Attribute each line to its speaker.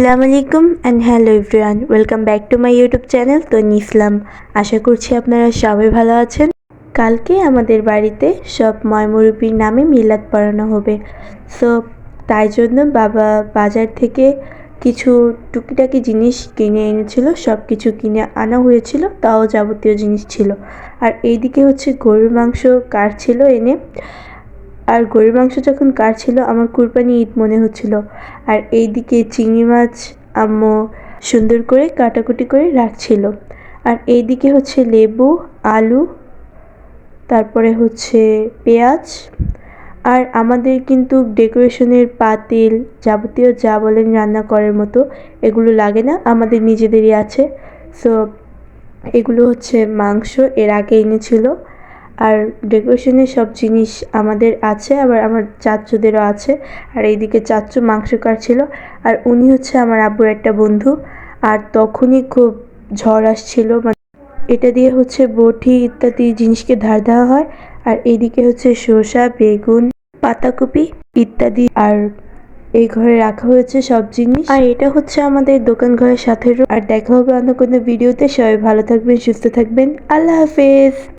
Speaker 1: আসসালামু আলাইকুম and hello everyone welcome back to my YouTube channel Toni Islam আশা করছি আপনারা সবাই ভালো আছেন। কালকে আমাদের বাড়িতে সব ময়মরূপীর নামে মিলাদ পড়ানো হবে। সো তাই জন্য বাবা বাজার থেকে কিছু টুকিটাকি জিনিস কিনে এনেছিল সব কিছু কিনে আনা হয়েছিল, তাও যাবতীয় জিনিস ছিল। আর এইদিকে হচ্ছে গরুর মাংস কাটছিল এনে? আর গরুর মাংস যখন কাটছিল আমার কুরবানি ঈদ মনে হচ্ছিল। আর এইদিকে চিংড়ি মাছ আম্মু সুন্দর করে কাটাকুটি করে রাখছিল। আর এইদিকে হচ্ছে লেবু, আলু, তারপরে হচ্ছে পেঁয়াজ। আর আমাদের কিন্তু ডেকোরেশনের পাতিল যাবতীয় যা বলেন রান্না করার মতো, এগুলো লাগে না, আমাদের নিজেদেরই আছে। সো এগুলো হচ্ছে মাংস, এর আগে এনেছিল। আর ডেকোরেশনের সব জিনিস আমাদের আছে, আবার আমার চাচ্চুদেরও আছে। আর এইদিকে চাচ্চু মাংস কাটছিল আর উনি হচ্ছে আমার আব্বুর একটা বন্ধু। আর তখনই খুব ঝড় আসছিল মানে এটা দিয়ে হচ্ছে বটি ইত্যাদি জিনিসকে ধার দেওয়া হয়। আর এইদিকে হচ্ছে শসা, বেগুন, পাতাকপি ইত্যাদি, আর এই ঘরে রাখা হয়েছে সব জিনিস। আর এটা হচ্ছে আমাদের দোকান ঘরের সাথে আর দেখা হবে অন্য কোনো ভিডিওতে। সবাই ভালো থাকবেন, সুস্থ থাকবেন। আল্লাহ হাফেজ।